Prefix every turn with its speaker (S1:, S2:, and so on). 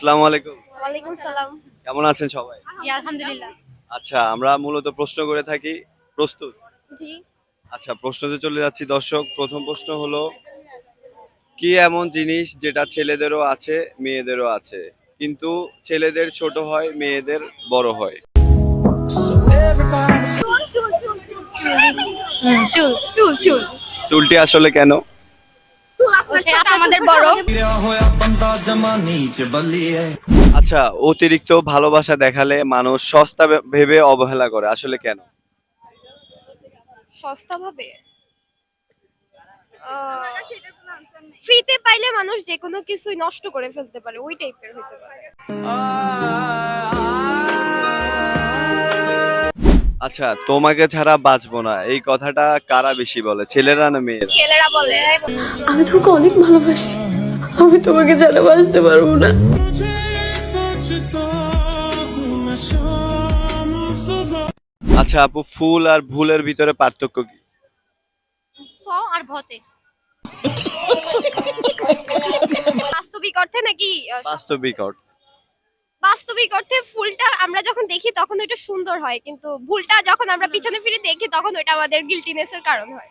S1: আসসালামু আলাইকুম।
S2: ওয়ালাইকুম সালাম।
S1: কেমন আছেন সবাই?
S2: জি আলহামদুলিল্লাহ।
S1: আচ্ছা আমরা মূলত প্রশ্ন করে থাকি প্রস্তুত?
S2: জি।
S1: আচ্ছা প্রশ্নতে চলে যাচ্ছি দর্শক প্রথম প্রশ্ন হলো কি এমন জিনিস যেটা ছেলেদেরও আছে মেয়েদেরও আছে? কিন্তু ছেলেদের ছোট হয় মেয়েদের বড় হয়।
S2: চুল চুল চুল।
S1: চুলটি আসলে কেন? আচ্ছা অতিরিক্ত ভালোবাসা দেখালে মানুষ সস্তা ভেবে অবহেলা করে আসলে কেন?
S2: সস্তা ভাবে? ফ্রিতে পাইলে মানুষ যে কোনো কিছুই নষ্ট করে ফেলতে পারে ওই টাইপের হইতে পারে।
S1: আচ্ছা তোমাকে ছাড়া বাঁচবো না। এই কথাটা কারা বেশি বলে ছেলেরা না মেয়েরা?
S2: ছেলেরা বলে।
S3: আমি তোমাকে অনেক ভালোবাসি। আমি তোমাকে ছাড়া বাঁচতে পারব না।
S1: আচ্ছা আপু ফুল আর ভুলের ভিতরে পার্থক্য কি?
S2: আর ভতে। বাস্তবিক অর্থে নাকি
S1: বাস্তবিক অর্থ।
S2: বাস্তবিক অর্থে ফুলটা আমরা যখন দেখি তখন ওইটা সুন্দর হয় কিন্তু ভুলটা যখন আমরা পিছনে ফিরে দেখি তখন ওইটা আমাদের গিলটিনেসের কারণ হয়।